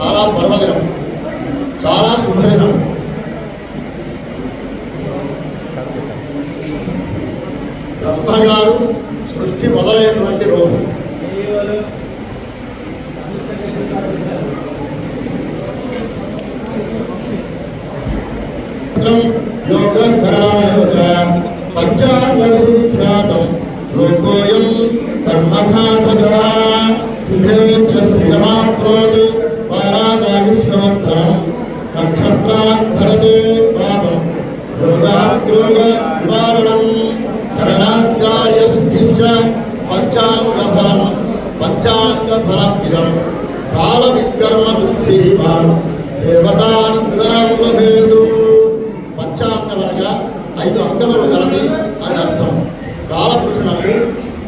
చాలా పర్వదినం చాలా శుభదినం. బ్రహ్మగారు సృష్టి మొదలైనటువంటి రోజు. పంచాంగం లోకోయం ధర్మసాధగా విధేశ్చ ఐదు కలది అని అర్థం. కాలపురుషునకు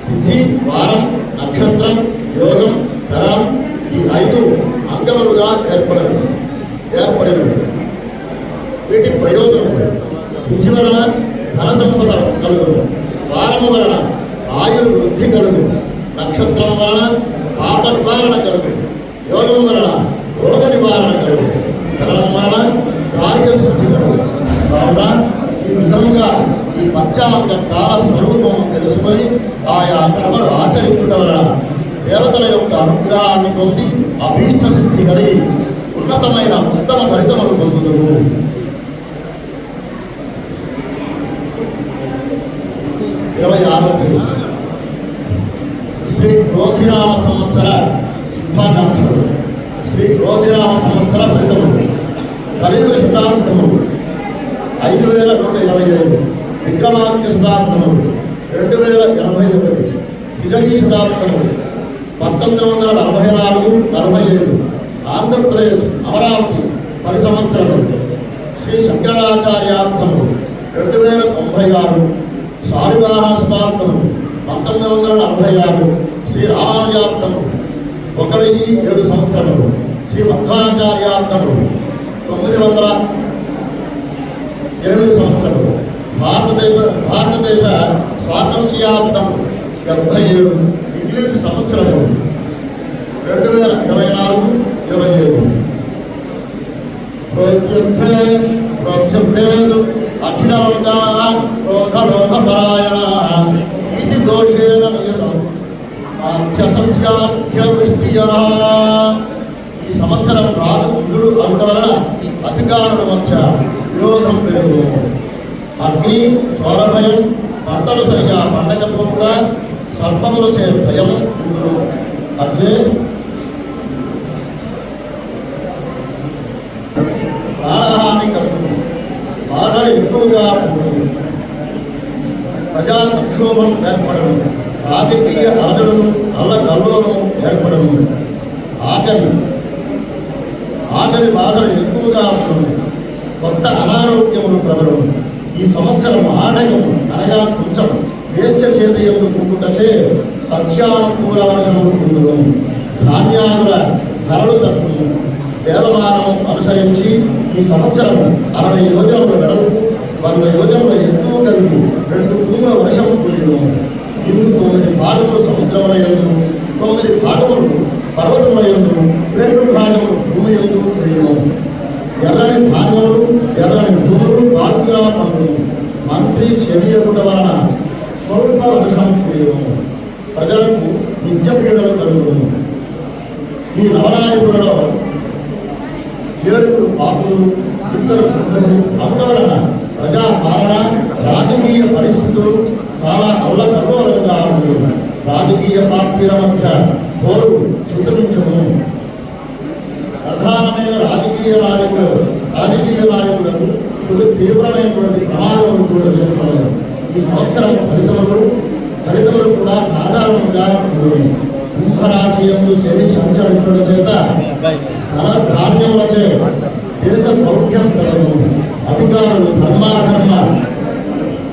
తిథి వారం నక్షత్రం యోగం తరం ఈ ఐదు అంగములుగా ఏర్పడను. ఏర్పడను. వీటి ప్రయోజనం బుద్ధి వలన ధన సంపద కలుగును. వారం వలన ఆయుర్ వృద్ధి కలుగు నక్షత్రం వలన పాప నివారణ కలుగు యోగం వలన రోగ నివారణ కలుగు ధనం వలన కార్యశుద్ధి కలుగు కావున ఈ విధంగా పంచాంగ కాల స్వరూపం తెలుసుకొని ఆయా క్రమలు ఆచరించడం వలన దేవతల యొక్క అనుగ్రహాన్ని పొంది అభీష్ట శక్తి కలిగి ఉన్నతమైన ఉత్తమ ఫలితములు పొందుదురు. ఇరవై ఆరు పేరు. శ్రీ క్రోధిరామ సంవత్సర శుభాకాంక్షలు. శ్రీ క్రోధిరామ సంవత్సర ఫలితములు. కలియుగ శతాబ్దములు. ఐదు వేల నూట ఇరవై ఐదు. విక్రమాదిత్య శతాబ్దము రెండు వేల ఎనభై ఒకటి విజయ శతాబ్దము పంతొమ్మిది వందల నలభై నాలుగు నలభై ఏడు ఆంధ్రప్రదేశ్ అమరావతి పది సంవత్సరాలు. శ్రీ శంకరాచార్యార్థము రెండు వేల తొంభై ఆరు సారివాహ శతాబ్దము పంతొమ్మిది వందల నలభై ఆరు శ్రీ రామానుజాబ్దములు ఒక వెయ్యి ఏడు సంవత్సరములు శ్రీ మధ్వాచార్యార్థము తొమ్మిది వందల ఎనిమిది సంవత్సరాలు. భారతదేశ భారతదేశ స్వాతంత్ర్యార్థం డెబ్బై ఏడు ఇంగ్లీషు సంవత్సరము. రెండు వేల ఇరవై నాలుగు ఇరవై ఏడు ప్రోద్యుద్ధే ప్రోద్యుద్ధేదు అఖిలలోకా క్రోధలోకపరాయణ ఇది దోషేణ నియతం. ఈ సంవత్సరం ఇంద్రుడు అధికారుల మధ్య విరోధం పెరుగు అగ్ని చోరభయం పంటలు సరిగా పండకపోకుండా సర్పములు చే భయం అగ్ని. ప్రాణహాని కలుగుతుంది బాధ ఎక్కువగా ఉంటుంది ప్రజా సంక్షోభం ఏర్పడను. రాజకీయ అలజడులు అల్ల కల్లోలం ఏర్పడను. ఆకలి. ఆకలి బాధలు ఎక్కువగా ఉంటుంది కొత్త అనారోగ్యములు ప్రబలము ఈ సంవత్సరం ఆటకము అనగా కొంచెం వేస్య చేత ఎందుకుంటుటచే సస్యానుకూల వర్షము ధాన్యాల ధరలు తప్పును దేవమానం అనుసరించి ఈ సంవత్సరం అరవై యోజనలు వెడల్పు వంద యోజనలు ఎత్తు కలిగి రెండు భూముల వర్షము కురియును. ఇందు తొమ్మిది పాటములు సముద్రములయందు తొమ్మిది పాటములు పర్వతములయందు రెండు భాగములు భూమి ఎందు కురియును. ఎర్రని ధాన్యములు ఎర్రని భూములు బాగుగా పండును మంత్రి శనియకుట వలన స్వల్ప వర్షం కురియును ప్రజలకు నిత్య పీడలు కలుగును. ఈ నవనాయకులలో ఏడుగురు పాపులు ఇద్దరు పుత్రులు అందువలన ప్రజా పాలన రాజకీయ పరిస్థితులు చాలా అల్లకల్లోలంగా ఉంది. రాజకీయ పార్టీల మధ్య పోరు శృతించును ప్రధానమైన రాజకీయ నాయకులు రాజకీయ నాయకులకు ఇది తీవ్రమైనటువంటి ప్రమాదం చూడజేస్తున్నారు ఈ సంవత్సరం ఫలితములు ఫలితములు కూడా సాధారణంగా కుంభరాశి ఎందు శని సంచరించడం చేత ధన ధాన్యములచే దేశ సౌఖ్యం కలుగును అధికారులు ధర్మాధర్మ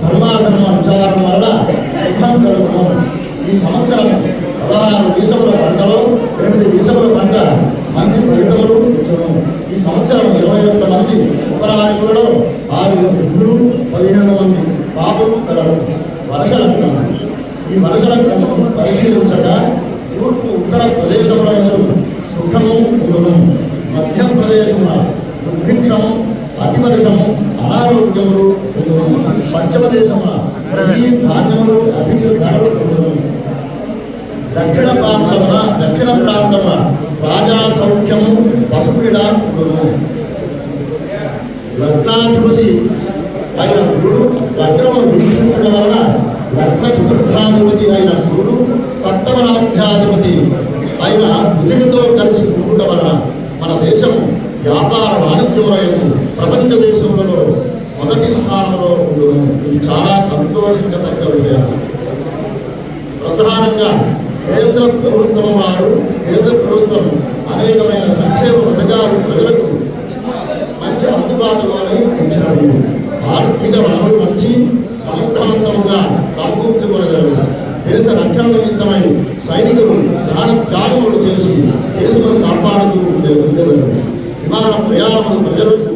ధర్మాధర్మ విచారం వల్ల సుఖం కలుగును. ఈ సంవత్సరం పదహారు దేశముల పంటలో ఎనిమిది దేశముల పంట మంచి ఫలితములు ఇచ్చును ఈ సంవత్సరం ఇరవై ఒక్క మంది ఉపనాయకులలో ఆరుగురు శుద్ధులు పదిహేను మంది పాపులు కలరు వర్ష లగ్నం ఈ వర్ష లగ్నము పరిశీలించగా తూర్పు ఉత్తర ప్రదేశంలో సుఖము ఉండును మధ్యప్రదేశమున దుఃఖించము అతివర్షము అనారోగ్యములు ఉండును. పశ్చిమ దేశమున ధాన్యములు అధిక ధరలు ఉండును. దక్షిణ ప్రాంతమున దక్షిణ ప్రాంతమున రాజా సౌఖ్యము పశుపీడ ఉండును లగ్నాధిపతి అయిన గురుడు లగ్నము వీక్షించడం వలన లగ్న చతుర్థాధిపతి అయిన గురుడు సప్తమ రాజ్యాధిపతి అయిన బుధునితో కలిసి ఉండటం వలన మన దేశం వ్యాపార వాణిజ్యమైన ప్రపంచ దేశంలో మొదటి స్థానంలో ఉండడం ఇది చాలా సంతోషించదగ్గ విషయం. ప్రధానంగా కేంద్ర ప్రభుత్వం వారు కేంద్ర ప్రభుత్వం అనేకమైన సంక్షేమ పథకాలు ప్రజలకు ఉంచినవి ఆర్థిక వనరులు మంచి సమర్థవంతముగా సమకూర్చుకోగలరు దేశ రక్షణ నిమిత్తమైన సైనికులు ప్రాణ త్యాగములు చేసి దేశమును కాపాడుతూ ఉండే ఉండేవారు విమాన ప్రయాణములు ప్రజలకు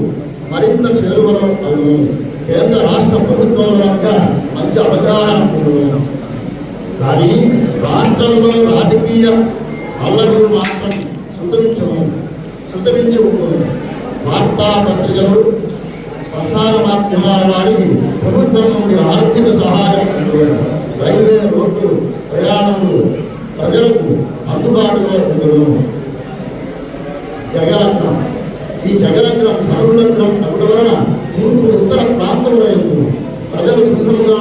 మరింత చేరువలో అవును కేంద్ర రాష్ట్ర ప్రభుత్వం యొక్క మంచి అవగాహన కానీ రాష్ట్రంలో రాజకీయ అల్లర్లు మాత్రం శుద్ధమించము శుద్ధమించి ఉంటుంది వార్తాపత్రికలు ప్రసార మాధ్యమాల వారికి ప్రభుత్వం నుండి ఆర్థిక సహాయం ఉంటుంది రైల్వే రోడ్డు ప్రయాణములు ప్రజలకు అందుబాటులో ఉండను. జగరత్నం ఈ జగలగ్నం కరులగ్నం అవ్వడం వలన తూర్పు ఉత్తర ప్రాంతంలో ప్రజలు సుఖంగా